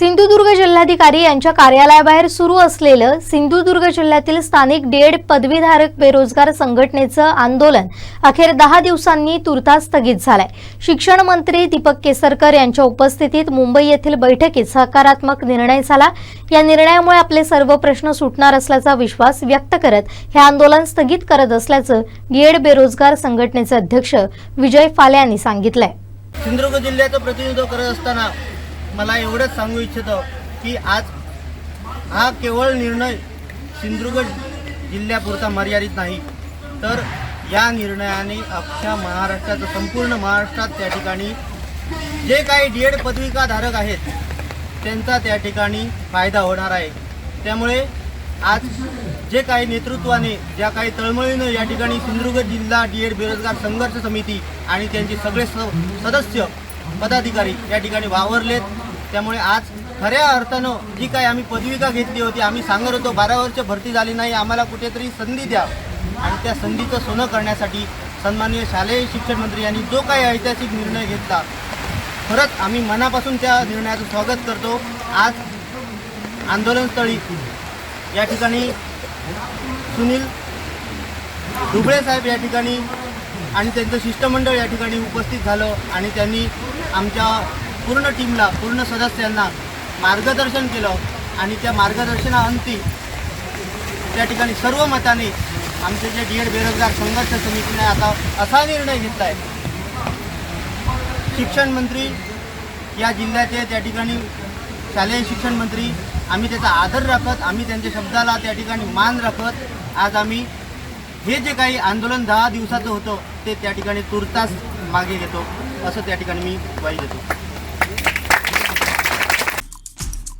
सिंधुदुर्ग जिल्हाधिकारी यांच्या कार्यालयाबाहेर सुरू असलेलं सिंधुदुर्ग जिल्ह्यातील स्थानिक डेड पदवीधारक बेरोजगार संघटनेचं आंदोलन अखेर दहा दिवसांनी तुर्तास स्थगित झालंय. शिक्षण मंत्री दीपक केसरकर यांच्या उपस्थितीत मुंबई येथील बैठकीत सकारात्मक निर्णय झाला. या निर्णयामुळे आपले सर्व प्रश्न सुटणार असल्याचा विश्वास व्यक्त करत हे आंदोलन स्थगित करत असल्याचं गेड बेरोजगार संघटनेचे अध्यक्ष विजय फाले यांनी सांगितलंय. सिंधुदुर्ग जिल्ह्याचं प्रतिनिधित्व करत असताना मला एवढंच सांगू इच्छितो की आज हा केवळ निर्णय सिंधुदुर्ग जिल्ह्यापुरता मर्यादित नाही. तर या निर्णयाने अख्ख्या महाराष्ट्राचं संपूर्ण महाराष्ट्रात त्या ठिकाणी जे काही डी एड पदविकाधारक आहेत त्यांचा त्या ठिकाणी फायदा होणार आहे. त्यामुळे आज जे काही नेतृत्वाने ज्या काही तळमळीनं या ठिकाणी सिंधुदुर्ग जिल्हा डी एड बेरोजगार संघर्ष समिती आणि त्यांचे सगळे स सदस्य पदाधिकारी या ठिकाणी वावरलेत. त्यामुळे आज खऱ्या अर्थानं जी काही आम्ही पदविका घेतली होती आम्ही सांगत होतो बारा वर्ष भरती झाली नाही आम्हाला कुठेतरी संधी द्या. आणि त्या संधीचं सोनं करण्यासाठी सन्माननीय शालेय शिक्षण मंत्री यांनी जो काही ऐतिहासिक निर्णय घेतला खरंच आम्ही मनापासून त्या निर्णयाचं स्वागत करतो. आज आंदोलनस्थळी या ठिकाणी सुनील दुबळे साहेब या ठिकाणी आणि त्यांचं शिष्टमंडळ या ठिकाणी उपस्थित झालं आणि त्यांनी आमच्या पूर्ण टीमला पूर्ण सदस्यांना मार्गदर्शन केलं आणि त्या मार्गदर्शनाअंती त्या ठिकाणी सर्व मताने आमचे जे डी एड बेरोजगार संघर्ष समितीने आता असा निर्णय घेतला आहे शिक्षण मंत्री या जिल्ह्याचे त्या ठिकाणी शालेय शिक्षण मंत्री आम्ही त्याचा आदर राखत आम्ही त्यांच्या शब्दाला त्या ठिकाणी मान राखत आज आम्ही हे जे काही आंदोलन दहा दिवसाचं होतं ते त्या ठिकाणी तुर्तास मागे घेतो असं त्या ठिकाणी मी ग्वाही देतो.